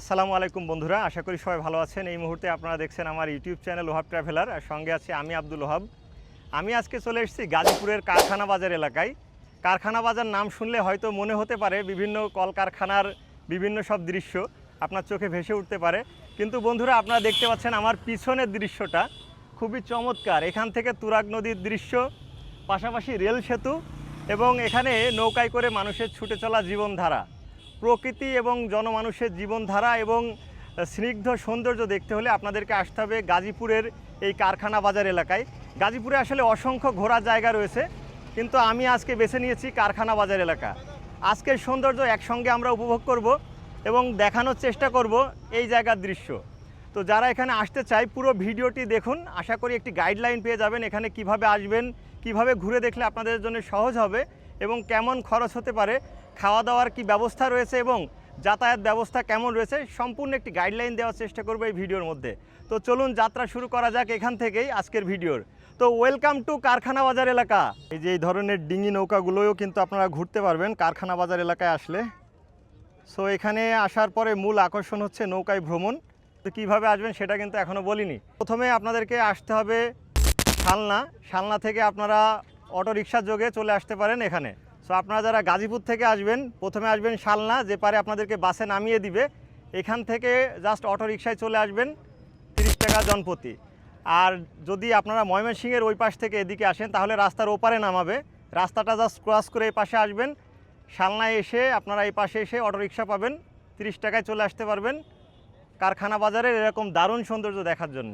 আসসালামু আলাইকুম বন্ধুরা, আশা করি সবাই ভালো আছেন। এই মুহূর্তে আপনারা দেখছেন আমার ইউটিউব চ্যানেল ওহাব ট্রাভেলার, আর সঙ্গে আছি আমি আব্দুল ওহাব আমি আজকে চলে এসেছি গাজীপুরের কারখানা বাজার এলাকায়। কারখানা বাজার নাম শুনলে হয়তো মনে হতে পারে বিভিন্ন কলকারখানার বিভিন্ন সব দৃশ্য আপনার চোখে ভেসে উঠতে পারে। কিন্তু বন্ধুরা, আপনারা দেখতে পাচ্ছেন আমার পিছনের দৃশ্যটা খুবই চমৎকার। এখান থেকে তুরাগ নদীর দৃশ্য, পাশাপাশি রেল সেতু এবং এখানে নৌকায় করে মানুষের ছুটে চলা জীবনধারা। প্রকৃতি এবং জনমানুষের জীবনধারা এবং স্নিগ্ধ সৌন্দর্য দেখতে হলে আপনাদেরকে আসতে হবে গাজীপুরের এই কারখানা বাজার এলাকায়। গাজীপুরে আসলে অসংখ্য ঘোরার জায়গা রয়েছে, কিন্তু আমি আজকে বেছে নিয়েছি কারখানা বাজার এলাকা। আজকের সৌন্দর্য একসঙ্গে আমরা উপভোগ করব এবং দেখানোর চেষ্টা করব এই জায়গার দৃশ্য। তো যারা এখানে আসতে চায়, পুরো ভিডিওটি দেখুন। আশা করি একটি গাইডলাইন পেয়ে যাবেন এখানে কীভাবে আসবেন, কীভাবে ঘুরে দেখলে আপনাদের জন্য সহজ হবে এবং কেমন খরচ হতে পারে। খাওয়া দাওয়ার কি ব্যবস্থা রয়েছে এবং যাতায়াত ব্যবস্থা কেমন রয়েছে সম্পূর্ণ একটি গাইডলাইন দেওয়ার চেষ্টা করব এই ভিডিওর মধ্যে। তো চলুন যাত্রা শুরু করা যাক এখান থেকেই আজকের ভিডিওর। তো ওয়েলকাম টু কারখানা বাজার এলাকা। এই যে এই ধরনের ডিঙি নৌকাগুলোও কিন্তু আপনারা ঘুরতে পারবেন কারখানা বাজার এলাকায় আসলে। সো এখানে আসার পরে মূল আকর্ষণ হচ্ছে নৌকায় ভ্রমণ। তো কীভাবে আসবেন সেটা কিন্তু এখনও বলিনি। প্রথমে আপনাদেরকে আসতে হবে শালনা। শালনা থেকে আপনারা অটো রিক্সার যোগে চলে আসতে পারেন এখানে। সো আপনারা যারা গাজীপুর থেকে আসবেন, প্রথমে আসবেন শালনা, যে পারে আপনাদেরকে বাসে নামিয়ে দিবে। এখান থেকে জাস্ট অটো রিক্সায় চলে আসবেন, তিরিশ টাকা জনপ্রতি আর যদি আপনারা ময়মনসিংহের ওই পাশ থেকে এদিকে আসেন, তাহলে রাস্তার ওপারে নামাবে। রাস্তাটা জাস্ট ক্রস করে এই পাশে আসবেন। শালনায় এসে আপনারা এই পাশে এসে অটো রিক্সা পাবেন, তিরিশ টাকায় চলে আসতে পারবেন। কারখানা বাজারের এরকম দারুণ সৌন্দর্য দেখার জন্য।